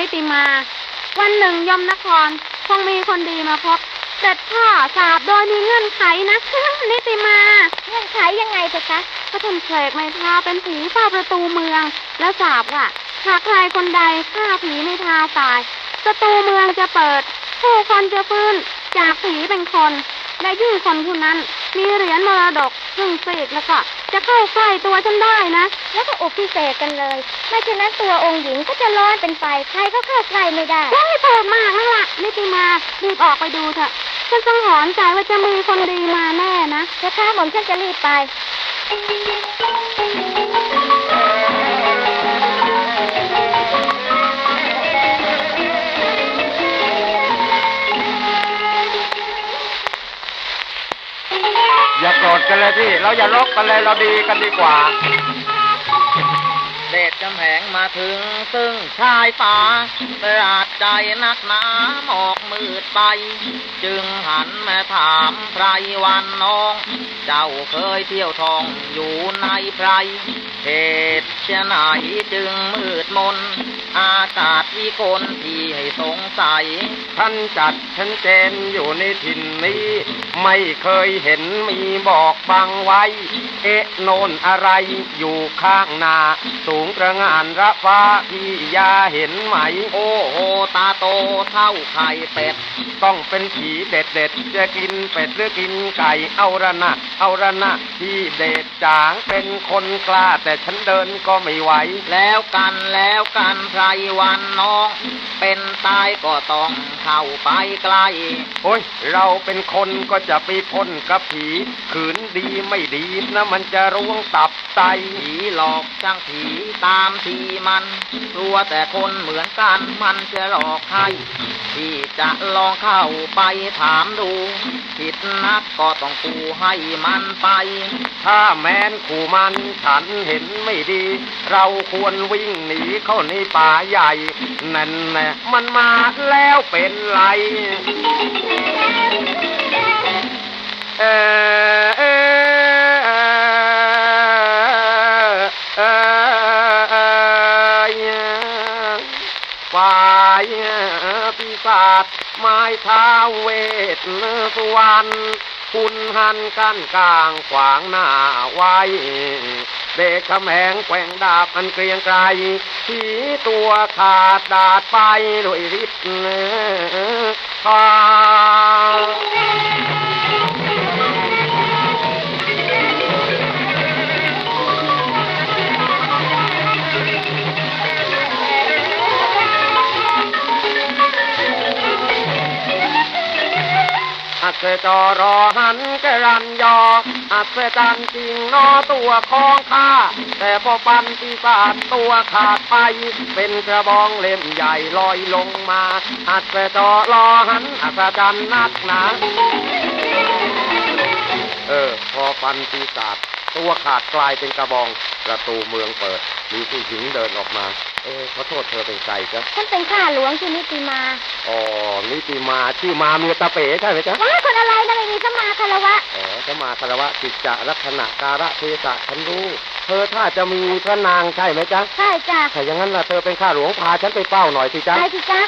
นิติมา วันหนึ่งยมนครคงมีคนดีมาพบเสร็จพ่อสาบโดยมีเงื่อนไขนะนิติมา เงื่อนไขยังไงเถอะคะก็ท่านเสกไม้ทาเป็นผีเฝ้าประตูเมือง แล้วสาบว่าหากใครคนใดฆ่าผีไม่ทาตายประตูเมืองจะเปิด ผู้คนจะฟื้นจากผีเป็นคน และยิ่งคนผู้นั้นมีเหรียญมรดกครึ่งซีกแล้วก็จะเข้าใกล้ตัวฉันได้นะ แล้วก็อุพิเศษกันเลย ไม่เช่นนั้นตัวองค์หญิงก็จะร้อนเป็นไฟใครก็เข้าใกล้ไม่ได้ว้ายโปรดมากนั่นละนิติมารีบออกไปดูเถอะฉันสังหรณ์ใจว่าจะมีคนดีมาแน่นะเช้าข้าหม่อมฉันจะรีบไป กันเลยพี่ เราอย่าลบกันเลยเราดีกันดีกว่าเดชกำแหงมาถึงซึ่งชายป่าประหลาดใจนักหนาหมอกมืดไป จึงหันมาถามไพรวันน้อง เจ้าเคยเที่ยวทองอยู่ในไพรเหตุเช่นไหนจึงมืดมน อากาศวิกลที่ให้สงสัย ท่านจัดชันเจนอยู่ในถิ่นนี้ ไม่เคยเห็นมีบอกบังไว้ เอ๊ะโนนอะไรอยู่ข้างนาสูงประงานระฟ้าพี่ยาเห็นไหม โอ้โหตาโตเท่าไข่เป็ด ต้องเป็นผีเด็ดเด็ดๆจะกินเป็ดหรือกินไก่เอาระนะเอาระนะพี่เดชจางเป็นคนกล้า แต่ฉันเดินก็ไม่ไหว แล้วกันแล้วกันไพรวันน้อง เป็นตายก็ต้องเข้าไปใกล้โอ้ยเราเป็นคนก็จะไปพ้นกับผี ขืนดีไม่ดีนะมันจะร่วงตับไตผีหลอกช่างผีตาามทีมันกลัวแต่คนเหมือนกันมันจะหลอกให้ที่จะลองเข้าไปถามดู ผิดนักก็ต้องกูให้มันไป ถ้าแม้นขู่มันฉันเห็นไม่ดี เราควรวิ่งหนีเข้าในป่าใหญ่ นั่นแหละมันมาแล้วเป็นไร เออเออเออเออฝ่ายปีศาจไม้เท้าเวทสุวรรณคุณหันกันกลางขวางหน้าไว้เด็กกำแหงแกว่งดาบอันเกรียงไกรผีตัวขาดดาดไปด้วยฤทธิ์ อัศจรรอหันกรันยออัศจรรย์จริงนอตัวของข้า แต่พอปันปีศาจตัวขาดไป เป็นกระบองเล่มใหญ่ลอยลงมา อัศจรรอหันอัศจรรย์นักหนา เออ พอปันปีศาจตัวขาดกลายเป็นกระบอง ประตูเมืองเปิด มีผู้หญิงเดินออกมา เออขอโทษเธอเป็นใครจ๊ะฉันเป็นข้าหลวงชื่อนิติมา อ๋อ นิติมาชื่อมาเมียตาเป๋ใช่ไหมจ๊ะว้าคนอะไรนะไม่มีสมาคารวะ อ๋อจะมาคารวะจิตจะลักษณะการะเทศะฉันรู้ เธอถ้าจะมีพระนางใช่ไหมจ๊ะ ใช่จ้ะถ้าอย่างนั้นล่ะเธอเป็นข้าหลวงพาฉันไปเป้าหน่อยสิจ๊ะ ไปสิจ๊ะ